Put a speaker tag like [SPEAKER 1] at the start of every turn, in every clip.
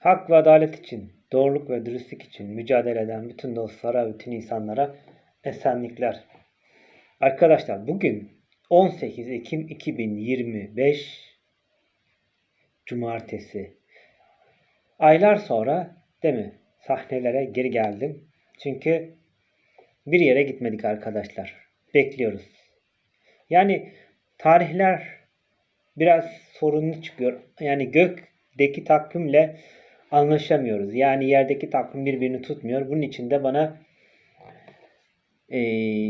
[SPEAKER 1] Hak ve adalet için, doğruluk ve dürüstlük için mücadele eden bütün dostlara, bütün insanlara esenlikler. Arkadaşlar bugün 18 Ekim 2025 Cumartesi. Aylar sonra değil mi? Sahnelere geri geldim. Çünkü bir yere gitmedik arkadaşlar. Bekliyoruz. Yani tarihler biraz sorunlu çıkıyor. Yani gökteki takvimle anlaşamıyoruz. Yani yerdeki takvim birbirini tutmuyor. Bunun için de bana e,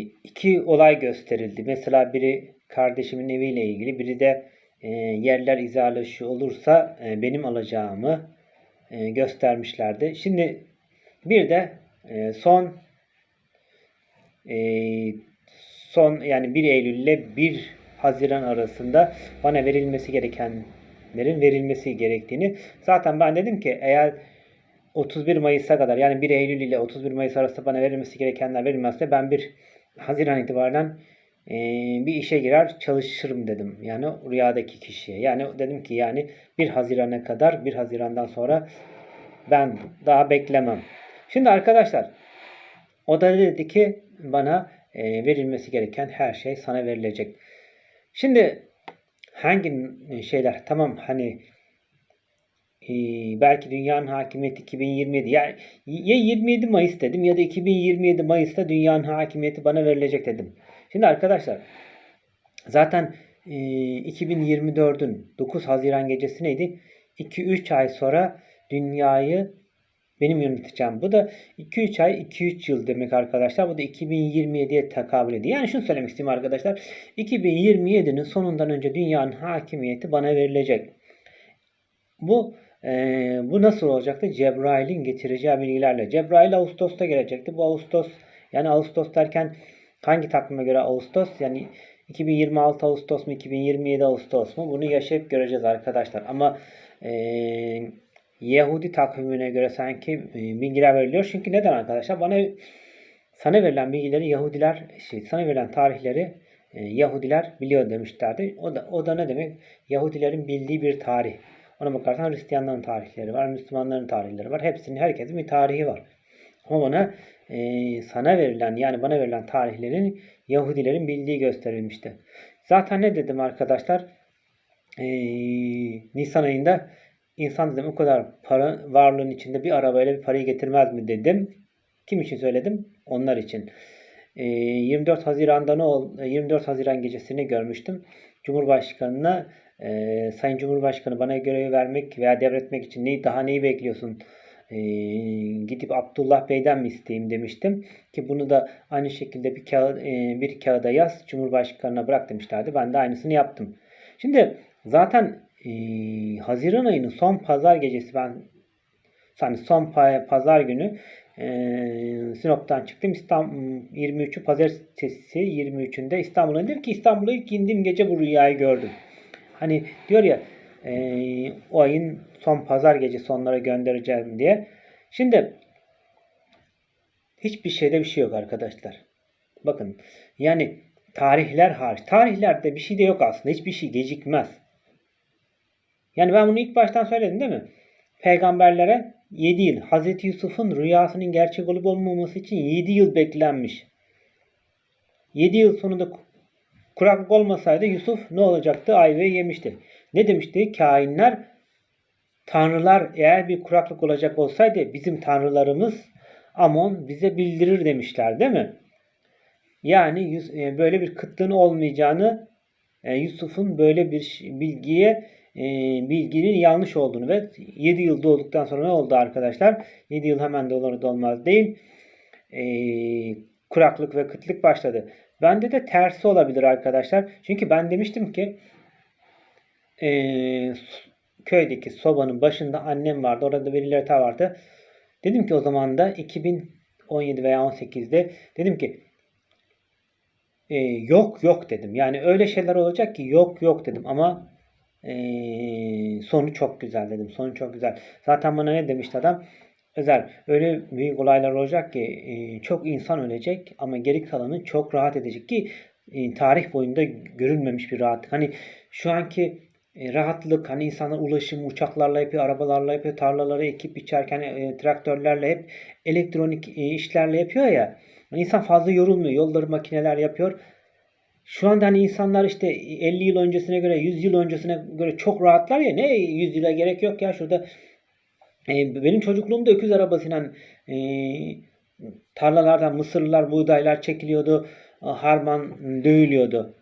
[SPEAKER 1] iki olay gösterildi. Mesela biri kardeşimin eviyle ilgili, biri de e, yerler izalaşıyor olursa e, benim alacağımı e, göstermişlerdi. Şimdi bir de e, son e, son yani 1 Eylül ile 1 Haziran arasında bana verilmesi gerekenlerin verilmesi gerektiğini zaten ben dedim ki eğer 31 Mayıs'a kadar yani 1 Eylül ile 31 Mayıs arasında bana verilmesi gerekenler verilmezse ben 1 Haziran itibaren e, bir işe girer çalışırım dedim. Yani rüyadaki kişiye. Yani dedim ki yani 1 Haziran'a kadar 1 Haziran'dan sonra ben daha beklemem. Şimdi arkadaşlar o da dedi ki bana e, verilmesi gereken her şey sana verilecek. Şimdi hangi şeyler tamam hani e, belki dünyanın hakimiyeti 2027 yani ya 27 Mayıs dedim ya da 2027 Mayıs'ta dünyanın hakimiyeti bana verilecek dedim. Şimdi arkadaşlar zaten e, 2024'ün 9 Haziran gecesi neydi? 2-3 ay sonra dünyayı benim yöneteceğim. Bu da 2-3 ay 2-3 yıl demek arkadaşlar. Bu da 2027'ye tekabül ediyor. Yani şunu söylemek istiyorum arkadaşlar. 2027'nin sonundan önce dünyanın hakimiyeti bana verilecek. Bu e, bu nasıl olacaktı? Cebrail'in getireceği bilgilerle. Cebrail Ağustos'ta gelecekti. Bu Ağustos yani Ağustos derken hangi takvime göre Ağustos? Yani 2026 Ağustos mu 2027 Ağustos mu? Bunu yaşayıp göreceğiz arkadaşlar. Ama eee Yahudi takvimine göre sanki e, bilgiler veriliyor. Çünkü neden arkadaşlar? Bana sana verilen bilgileri Yahudiler, şey, sana verilen tarihleri e, Yahudiler biliyor demişlerdi. O da, o da ne demek? Yahudilerin bildiği bir tarih. Ona bakarsan Hristiyanların tarihleri var, Müslümanların tarihleri var. Hepsinin, herkesin bir tarihi var. Ama bana e, sana verilen yani bana verilen tarihlerin Yahudilerin bildiği gösterilmişti. Zaten ne dedim arkadaşlar? E, Nisan ayında İnsan dedim o kadar para varlığın içinde bir arabayla bir parayı getirmez mi dedim. Kim için söyledim? Onlar için. E, 24 Haziran'da ne oldu? 24 Haziran gecesini görmüştüm. Cumhurbaşkanına Sayın Cumhurbaşkanı bana görevi vermek veya devretmek için neyi, daha neyi bekliyorsun? E, gidip Abdullah Bey'den mi isteyeyim demiştim. Ki bunu da aynı şekilde bir, kağıt, bir kağıda yaz Cumhurbaşkanına bırak demişlerdi. Ben de aynısını yaptım. Şimdi zaten e, Haziran ayının son pazar gecesi ben yani son pazar günü e, Sinop'tan çıktım. İstanbul 23'ü pazartesi 23'ünde İstanbul'a indim ki İstanbul'a ilk indiğim gece bu rüyayı gördüm. Hani diyor ya e, o ayın son pazar gecesi onlara göndereceğim diye. Şimdi hiçbir şeyde bir şey yok arkadaşlar. Bakın yani tarihler hariç. Tarihlerde bir şey de yok aslında. Hiçbir şey gecikmez. Yani ben bunu ilk baştan söyledim değil mi? Peygamberlere 7 yıl. Hz. Yusuf'un rüyasının gerçek olup olmaması için 7 yıl beklenmiş. 7 yıl sonunda kuraklık olmasaydı Yusuf ne olacaktı? Ayvayı yemişti. Ne demişti? Kainler tanrılar eğer bir kuraklık olacak olsaydı bizim tanrılarımız Amon bize bildirir demişler değil mi? Yani e, böyle bir kıtlığın olmayacağını e, Yusuf'un böyle bir bilgiye e, bilginin yanlış olduğunu ve 7 yıl doğduktan sonra ne oldu arkadaşlar? 7 yıl hemen de olur da olmaz değil. E, kuraklık ve kıtlık başladı. Bende de tersi olabilir arkadaşlar. Çünkü ben demiştim ki e, köydeki sobanın başında annem vardı. Orada birileri ta vardı. Dedim ki o zaman da 2017 veya 18'de dedim ki e, yok yok dedim. Yani öyle şeyler olacak ki yok yok dedim ama sonu çok güzel dedim. Sonu çok güzel. Zaten bana ne demişti adam? Özel öyle büyük olaylar olacak ki çok insan ölecek ama geri kalanı çok rahat edecek ki tarih boyunda görülmemiş bir rahat. Hani şu anki e, rahatlık hani insanlar ulaşım uçaklarla yapıyor, arabalarla yapıyor, tarlaları ekip biçerken e, traktörlerle hep elektronik e, işlerle yapıyor ya. Hani insan fazla yorulmuyor. Yolları makineler yapıyor. Şu anda hani insanlar işte 50 yıl öncesine göre 100 yıl öncesine göre çok rahatlar ya. Ne 100 yıla gerek yok ya şurada. E, benim çocukluğumda öküz arabasıyla e, tarlalardan mısırlar, buğdaylar çekiliyordu. Harman dövülüyordu.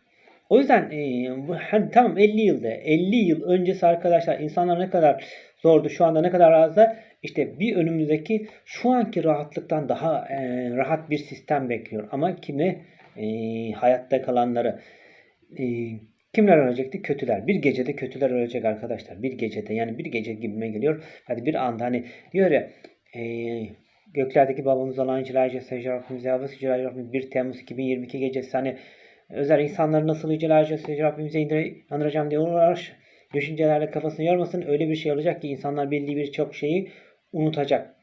[SPEAKER 1] O yüzden e, hani tamam 50 yılda 50 yıl öncesi arkadaşlar insanlar ne kadar zordu şu anda ne kadar azda işte bir önümüzdeki şu anki rahatlıktan daha e, rahat bir sistem bekliyor. Ama kimi e, hayatta kalanları e, kimler ölecekti? Kötüler. Bir gecede kötüler ölecek arkadaşlar. Bir gecede yani bir gece gibime geliyor. Hadi bir anda hani diyor ya e, göklerdeki babamız olan Cilayice Secde Rabbimiz Yavuz Cilayice Rabbimiz 1 Temmuz 2022 gecesi hani özel insanları nasıl yücelerce Secde Rabbimize indir- andıracağım diye uğraş düşüncelerle kafasını yormasın. Öyle bir şey olacak ki insanlar bildiği birçok şeyi unutacak.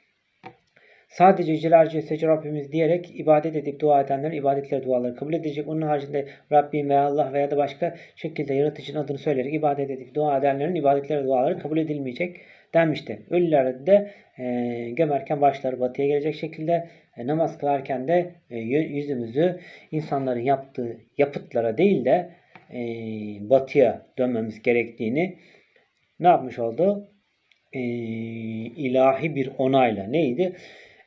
[SPEAKER 1] Sadece Yücelerce Secde Rabbimiz diyerek ibadet edip dua edenler ibadetleri duaları kabul edecek. Onun haricinde Rabbim veya Allah veya da başka şekilde yaratıcının adını söyleyerek ibadet edip dua edenlerin ibadetleri duaları kabul edilmeyecek denmişti. Ölüler de e, gömerken başları batıya gelecek şekilde e, namaz kılarken de e, yü- yüzümüzü insanların yaptığı yapıtlara değil de e, batıya dönmemiz gerektiğini ne yapmış oldu? Ee, ilahi bir onayla neydi?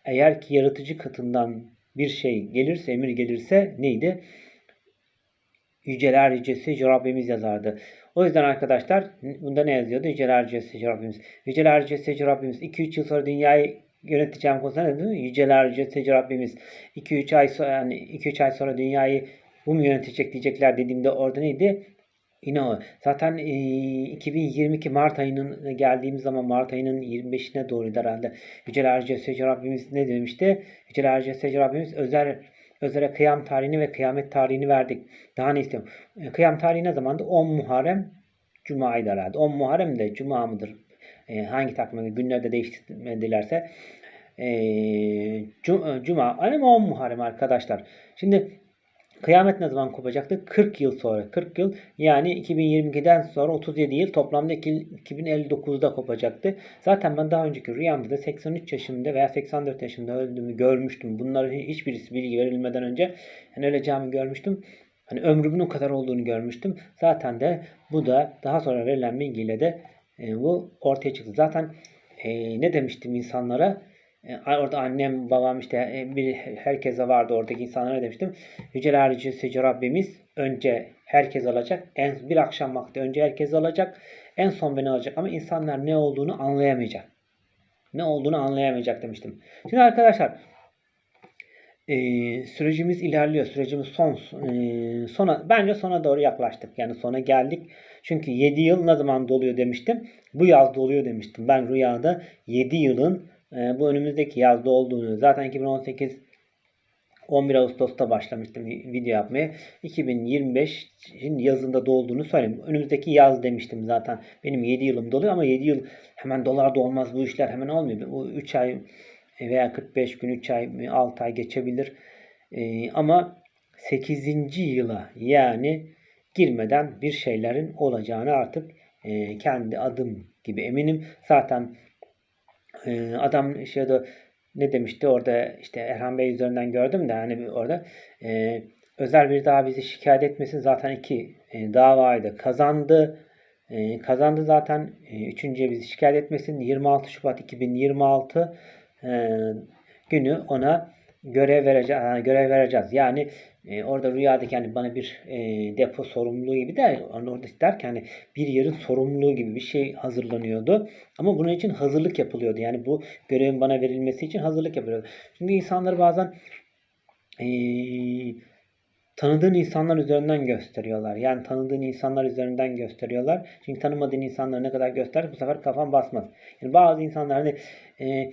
[SPEAKER 1] Eğer ki yaratıcı katından bir şey gelirse, emir gelirse neydi? Yüceler Yücesi Yüce Rabbimiz yazardı. O yüzden arkadaşlar bunda ne yazıyordu? Yüceler Yücesi Yüce Rabbimiz. Yüceler Yücesi Yüce Rabbimiz. 2-3 yıl sonra dünyayı yöneteceğim konusunda ne dedi? Yüceler Yücesi Yüce Rabbimiz. 2-3 ay sonra yani 2-3 ay sonra dünyayı bu mu yönetecek diyecekler dediğimde orada neydi? Yine o. Zaten e, 2022 Mart ayının geldiğimiz zaman Mart ayının 25'ine doğruydu herhalde. Yüceler Yücesi Yüce Rabbimiz ne demişti? Yüceler Yücesi Yüce Rabbimiz özel özele kıyam tarihini ve kıyamet tarihini verdik. Daha ne istiyorum? E, Kıyam tarihi ne zamandı? 10 Muharrem Cuma'ydı herhalde. 10 Muharrem de Cuma mıdır? E, hangi takvime günlerde değiştirmedilerse. E, Cu- Cuma. Ama 10 Muharrem arkadaşlar. Şimdi Kıyamet ne zaman kopacaktı? 40 yıl sonra. 40 yıl yani 2022'den sonra 37 yıl toplamda iki- 2059'da kopacaktı. Zaten ben daha önceki rüyamda da 83 yaşında veya 84 yaşında öldüğümü görmüştüm. Bunların hiçbirisi bilgi verilmeden önce yani öleceğimi görmüştüm. Hani ömrümün o kadar olduğunu görmüştüm. Zaten de bu da daha sonra verilen bilgiyle de e, bu ortaya çıktı. Zaten e, ne demiştim insanlara? E, orada annem, babam işte e, bir herkese vardı oradaki insanlara demiştim. Yüceler Yücesi Yüce Rabbimiz önce herkes alacak. En, bir akşam vakti önce herkes alacak. En son beni alacak ama insanlar ne olduğunu anlayamayacak. Ne olduğunu anlayamayacak demiştim. Şimdi arkadaşlar e, sürecimiz ilerliyor. Sürecimiz son e, sona bence sona doğru yaklaştık. Yani sona geldik. Çünkü 7 yıl ne zaman doluyor demiştim. Bu yaz doluyor demiştim. Ben rüyada 7 yılın e, bu önümüzdeki yazda olduğunu zaten 2018 11 Ağustos'ta başlamıştım video yapmaya. 2025'in yazında dolduğunu söyleyeyim. Önümüzdeki yaz demiştim zaten. Benim 7 yılım doluyor ama 7 yıl hemen dolar da olmaz. Bu işler hemen olmuyor. Bu 3 ay veya 45 gün, 3 ay, 6 ay geçebilir. Ee, ama 8. yıla yani girmeden bir şeylerin olacağını artık e, kendi adım gibi eminim. Zaten e, adam şeyde ne demişti orada işte Erhan Bey üzerinden gördüm de hani orada e, özel bir daha bizi şikayet etmesin zaten iki e, davayı da kazandı. E, kazandı zaten. E, üçüncüye bizi şikayet etmesin. 26 Şubat 2026 e, günü ona görev vereceğiz. Görev vereceğiz. Yani e, orada rüyadaki hani bana bir e, depo sorumluluğu gibi de hani orada derken hani bir yerin sorumluluğu gibi bir şey hazırlanıyordu. Ama bunun için hazırlık yapılıyordu. Yani bu görevin bana verilmesi için hazırlık yapılıyordu. Çünkü insanlar bazen e, tanıdığın insanlar üzerinden gösteriyorlar. Yani tanıdığın insanlar üzerinden gösteriyorlar. Çünkü tanımadığın insanları ne kadar gösterir bu sefer kafan basmaz. Yani bazı insanlar hani e,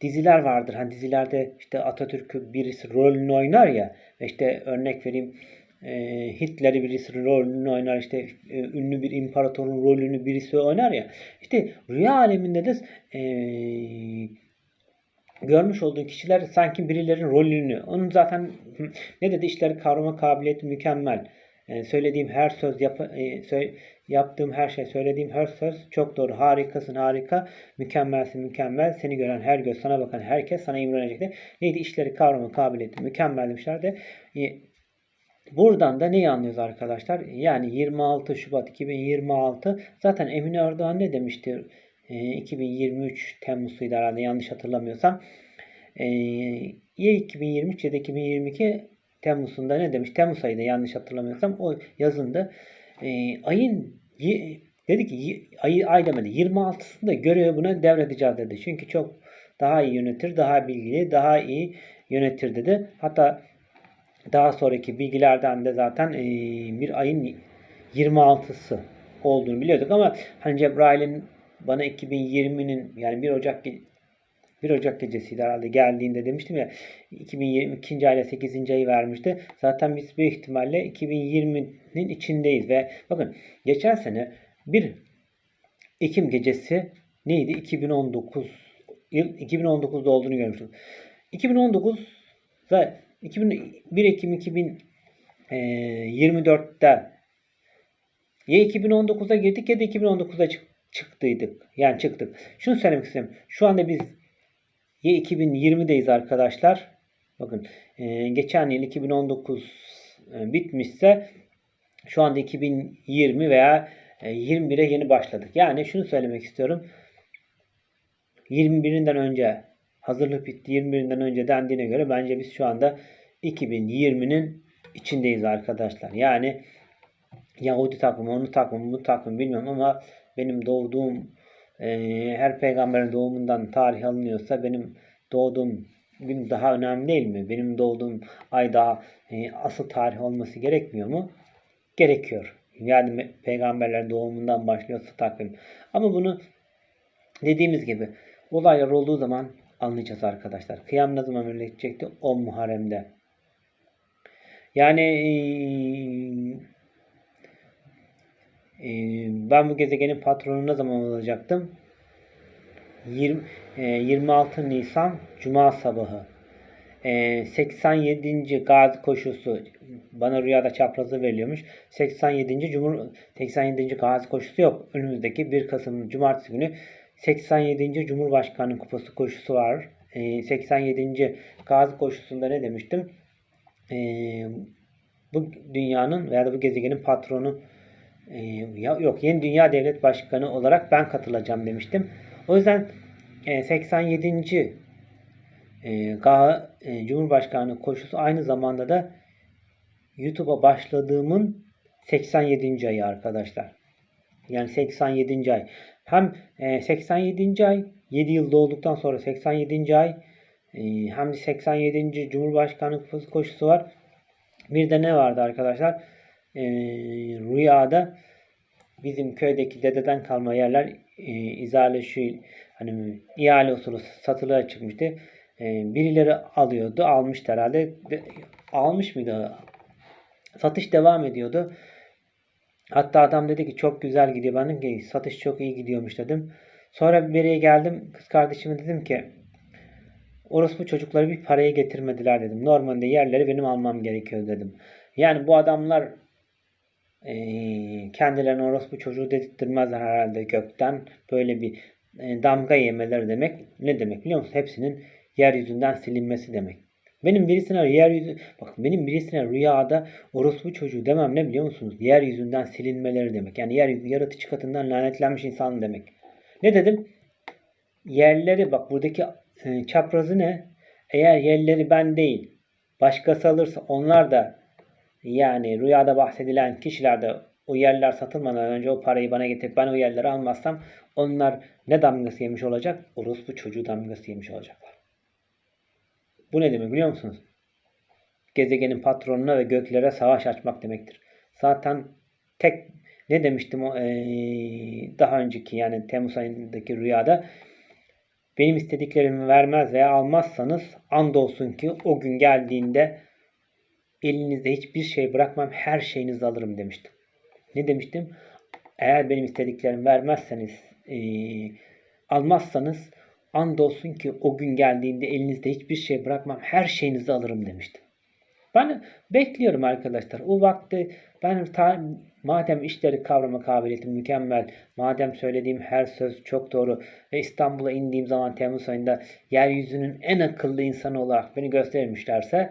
[SPEAKER 1] diziler vardır. Hani dizilerde işte Atatürk'ü birisi rolünü oynar ya. İşte örnek vereyim e, Hitler'i birisi rolünü oynar. işte e, ünlü bir imparatorun rolünü birisi oynar ya. İşte rüya aleminde de e, görmüş olduğun kişiler sanki birilerinin rolünü. Onun zaten ne dedi işleri kavrama kabiliyeti mükemmel. E, söylediğim her söz yap, e, sö- Yaptığım her şey, söylediğim her söz çok doğru. Harikasın, harika. Mükemmelsin, mükemmel. Seni gören her göz, sana bakan herkes sana imrenecekti. Neydi? İşleri kavrama kabiliyeti mükemmel demişlerdi. E, Buradan da neyi anlıyoruz arkadaşlar? Yani 26 Şubat 2026 zaten Emine Erdoğan ne demişti? E, 2023 Temmuz'uydu herhalde yanlış hatırlamıyorsam. E, ya 2023 ya da 2022 Temmuz'unda ne demiş? Temmuz ayında yanlış hatırlamıyorsam o yazında e, ayın dedi ki y- ayı ay demedi 26'sında görevi buna devredeceğiz dedi. Çünkü çok daha iyi yönetir, daha bilgili, daha iyi yönetir dedi. Hatta daha sonraki bilgilerden de zaten e, bir ayın 26'sı olduğunu biliyorduk ama hani Cebrail'in bana 2020'nin yani 1 Ocak 1 Ocak gecesiydi herhalde geldiğinde demiştim ya 2022. ayla 8. ayı vermişti. Zaten biz büyük ihtimalle 2020'nin içindeyiz ve bakın geçen sene 1 Ekim gecesi neydi? 2019 yıl 2019'da olduğunu görmüştük. 2019 da 1 Ekim 2024'te ya 2019'a girdik ya da 2019'a çık- çıktıydık. Yani çıktık. Şunu söylemek istiyorum. Şu anda biz ya 2020'deyiz arkadaşlar. Bakın e, geçen yıl 2019 e, bitmişse şu anda 2020 veya e, 21'e yeni başladık. Yani şunu söylemek istiyorum. 21'inden önce hazırlık bitti. 21'inden önce dendiğine göre bence biz şu anda 2020'nin içindeyiz arkadaşlar. Yani Yahudi takımı, onu takımı, bu takımı bilmiyorum ama benim doğduğum her peygamberin doğumundan tarih alınıyorsa benim doğduğum gün daha önemli değil mi? Benim doğduğum ay daha e, asıl tarih olması gerekmiyor mu? Gerekiyor. Yani peygamberlerin doğumundan başlıyorsa takvim. Ama bunu dediğimiz gibi olaylar olduğu zaman anlayacağız arkadaşlar. Kıyam ne zaman verilecekti? 10 Muharrem'de. Yani eee, ben bu gezegenin patronu ne zaman olacaktım? 20, eee, 26 Nisan Cuma sabahı. Eee, 87. Gazi koşusu bana rüyada çaprazı veriliyormuş. 87. Cumhur 87. Gazi koşusu yok. Önümüzdeki 1 Kasım Cumartesi günü 87. Cumhurbaşkanı kupası koşusu var. Eee, 87. Gazi koşusunda ne demiştim? Bu dünyanın veya da bu gezegenin patronu e, ya, yok yeni dünya devlet başkanı olarak ben katılacağım demiştim. O yüzden e, 87. E, Ga- e, Cumhurbaşkanı koşusu aynı zamanda da YouTube'a başladığımın 87. ayı arkadaşlar. Yani 87. ay. Hem e, 87. ay 7 yıl dolduktan sonra 87. ay e, hem de 87. Cumhurbaşkanı kupası koşusu var. Bir de ne vardı arkadaşlar? Ee, rüyada bizim köydeki dededen kalma yerler e, izale şu hani ihale usulü satılığa çıkmıştı. Ee, birileri alıyordu. Almıştı herhalde. De- almış mıydı? Satış devam ediyordu. Hatta adam dedi ki çok güzel gidiyor. Ben dedim ki satış çok iyi gidiyormuş dedim. Sonra yere geldim. Kız kardeşime dedim ki orospu çocukları bir paraya getirmediler dedim. Normalde yerleri benim almam gerekiyor dedim. Yani bu adamlar eee kendilerine orospu çocuğu dedirtmezler herhalde gökten. Böyle bir e, damga yemeleri demek ne demek biliyor musun? Hepsinin yeryüzünden silinmesi demek. Benim birisine yeryüzü bak benim birisine rüyada orospu çocuğu demem ne biliyor musunuz? Yeryüzünden silinmeleri demek. Yani yeryüzü yaratıcı katından lanetlenmiş insan demek. Ne dedim? Yerleri bak buradaki e, çaprazı ne? Eğer yerleri ben değil başkası alırsa onlar da yani rüyada bahsedilen kişiler de o yerler satılmadan önce o parayı bana getirip ben o yerleri almazsam onlar ne damgası yemiş olacak? Orospu çocuğu damgası yemiş olacaklar. Bu ne demek biliyor musunuz? Gezegenin patronuna ve göklere savaş açmak demektir. Zaten tek ne demiştim o eee, daha önceki yani Temmuz ayındaki rüyada benim istediklerimi vermez veya almazsanız andolsun ki o gün geldiğinde elinizde hiçbir şey bırakmam her şeyinizi alırım demiştim. Ne demiştim? Eğer benim istediklerimi vermezseniz eee, almazsanız andolsun ki o gün geldiğinde elinizde hiçbir şey bırakmam her şeyinizi alırım demiştim. Ben bekliyorum arkadaşlar. O vakti ben ta, madem işleri kavrama kabiliyetim mükemmel, madem söylediğim her söz çok doğru ve İstanbul'a indiğim zaman Temmuz ayında yeryüzünün en akıllı insanı olarak beni göstermişlerse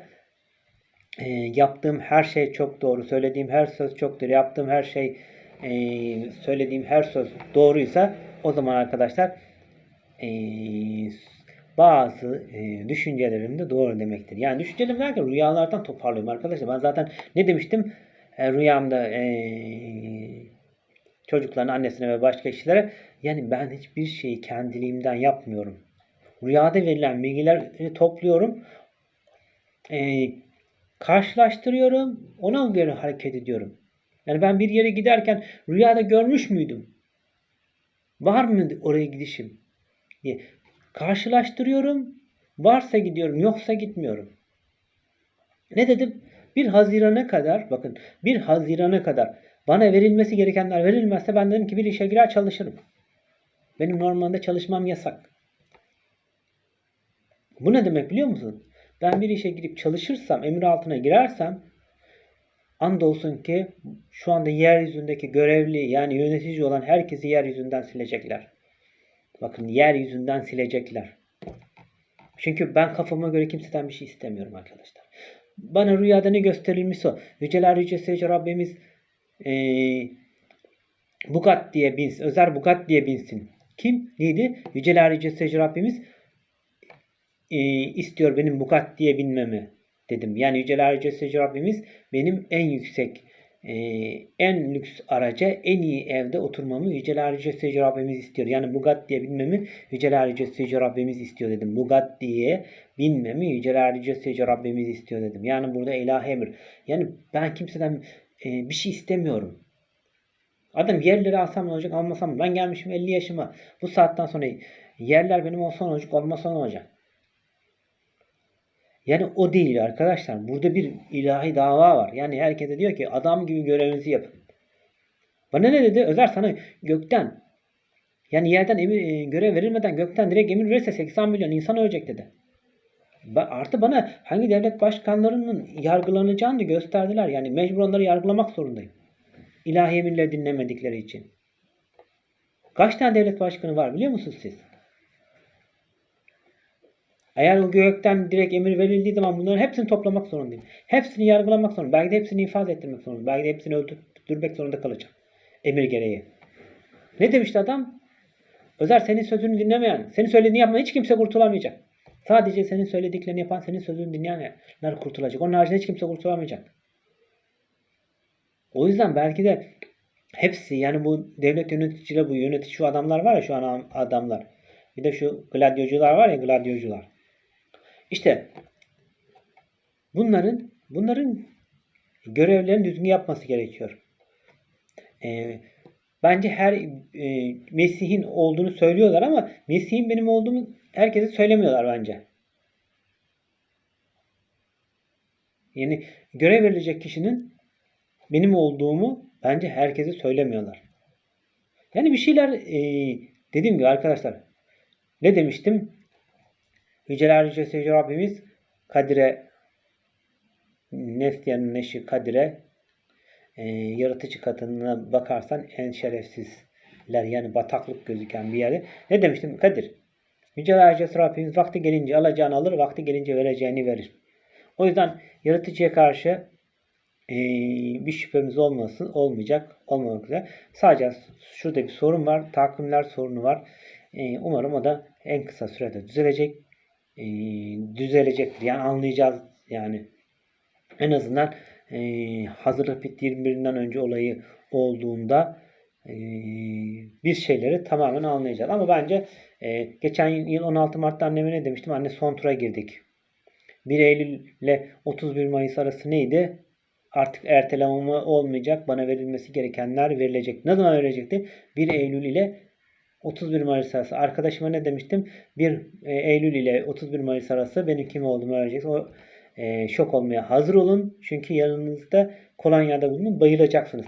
[SPEAKER 1] e, yaptığım her şey çok doğru, söylediğim her söz çok doğru, yaptığım her şey e, söylediğim her söz doğruysa o zaman arkadaşlar e, bazı e, düşüncelerim de doğru demektir. Yani düşüncelerim derken rüyalardan toparlıyorum arkadaşlar. Ben zaten ne demiştim? E, rüyamda e, çocukların annesine ve başka kişilere yani ben hiçbir şeyi kendiliğimden yapmıyorum. Rüyada verilen bilgileri topluyorum. E, karşılaştırıyorum. Ona göre hareket ediyorum. Yani ben bir yere giderken rüyada görmüş müydüm? Var mı oraya gidişim? diye karşılaştırıyorum. Varsa gidiyorum, yoksa gitmiyorum. Ne dedim? 1 Haziran'a kadar, bakın 1 Haziran'a kadar bana verilmesi gerekenler verilmezse ben dedim ki bir işe girer çalışırım. Benim normalde çalışmam yasak. Bu ne demek biliyor musun? Ben bir işe girip çalışırsam, emir altına girersem andolsun ki şu anda yeryüzündeki görevli yani yönetici olan herkesi yeryüzünden silecekler. Bakın yeryüzünden silecekler. Çünkü ben kafama göre kimseden bir şey istemiyorum arkadaşlar. Bana rüyada ne gösterilmişse o. Yüceler Yücesi Yüce Rabbimiz ee, Bugat diye binsin. Özer Bugat diye binsin. Kim? Neydi? Yüceler Yücesi Yüce Rabbimiz e, istiyor benim Bugat diye binmemi dedim. Yani Yüceler Yücesi Yüce Rabbimiz benim en yüksek e, en lüks araca en iyi evde oturmamı Yüceler Yücesi Yüce Rabbimiz istiyor. Yani Bugatti'ye binmemi Yüceler Yücesi Yüce Rabbimiz istiyor dedim. Bugatti'ye binmemi Yüceler Yücesi Yüce Rabbimiz istiyor dedim. Yani burada ilahi emir. Yani ben kimseden e, bir şey istemiyorum. Adam yerleri alsam ne olacak almasam? Ben gelmişim 50 yaşıma. Bu saatten sonra yerler benim olsa ne olacak olmasa ne olacak? Yani o değil arkadaşlar. Burada bir ilahi dava var. Yani herkese diyor ki adam gibi görevinizi yapın. Bana ne dedi? Özer sana gökten yani yerden emir, e, görev verilmeden gökten direkt emir verirse 80 milyon insan ölecek dedi. Artı bana hangi devlet başkanlarının yargılanacağını da gösterdiler. Yani mecbur onları yargılamak zorundayım. İlahi emirleri dinlemedikleri için. Kaç tane devlet başkanı var biliyor musunuz siz? Eğer o gökten direkt emir verildiği zaman bunların hepsini toplamak zorundayım. Hepsini yargılamak zorundayım. Belki de hepsini infaz ettirmek zorundayım. Belki de hepsini öldürmek zorunda kalacağım. Emir gereği. Ne demişti adam? Özer senin sözünü dinlemeyen, senin söylediğini yapmayan hiç kimse kurtulamayacak. Sadece senin söylediklerini yapan, senin sözünü dinleyenler kurtulacak. Onun haricinde hiç kimse kurtulamayacak. O yüzden belki de hepsi yani bu devlet yöneticileri, bu yönetici şu adamlar var ya şu an adamlar. Bir de şu gladyocular var ya gladyocular. İşte bunların bunların görevlerini düzgün yapması gerekiyor. E, bence her e, Mesih'in olduğunu söylüyorlar ama Mesih'in benim olduğumu herkese söylemiyorlar bence. Yani görev verilecek kişinin benim olduğumu bence herkese söylemiyorlar. Yani bir şeyler e, dediğim gibi arkadaşlar ne demiştim? Yüceler Yücesi Yüce Rabbimiz Kadir'e Neslihan'ın eşi Kadir'e e, yaratıcı katına bakarsan en şerefsizler yani bataklık gözüken bir yerde. Ne demiştim? Kadir. Yüceler Yücesi Rabbimiz vakti gelince alacağını alır, vakti gelince vereceğini verir. O yüzden yaratıcıya karşı e, bir şüphemiz olmasın, olmayacak, olmamak üzere. Sadece şurada bir sorun var. Takvimler sorunu var. E, umarım o da en kısa sürede düzelecek. E, düzelecektir. Yani anlayacağız yani. En azından e, hazırlık bitti 21'inden önce olayı olduğunda e, bir şeyleri tamamen anlayacağız. Ama bence e, geçen yıl 16 Mart'ta anneme ne demiştim? Anne son tura girdik. 1 Eylül ile 31 Mayıs arası neydi? Artık erteleme olmayacak. Bana verilmesi gerekenler verilecek. Ne zaman verilecekti? 1 Eylül ile 31 Mayıs arası. Arkadaşıma ne demiştim? 1 Eylül ile 31 Mayıs arası benim kim olduğumu öğreneceksiniz. O e, şok olmaya hazır olun. Çünkü yanınızda kolonyada bulunun bayılacaksınız.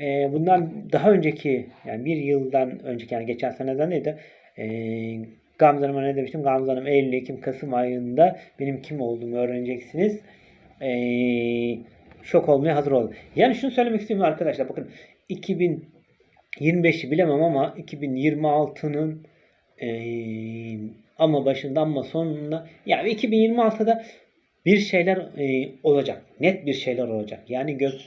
[SPEAKER 1] E, bundan daha önceki yani bir yıldan önceki yani geçen seneden neydi? E, Gamze Hanım'a ne demiştim? Gamze Hanım Eylül, Ekim, Kasım ayında benim kim olduğumu öğreneceksiniz. eee, şok olmaya hazır olun. Yani şunu söylemek istiyorum arkadaşlar. Bakın 2025'i bilemem ama 2026'nın eee, ama başında ama sonunda yani 2026'da bir şeyler eee, olacak. Net bir şeyler olacak. Yani göz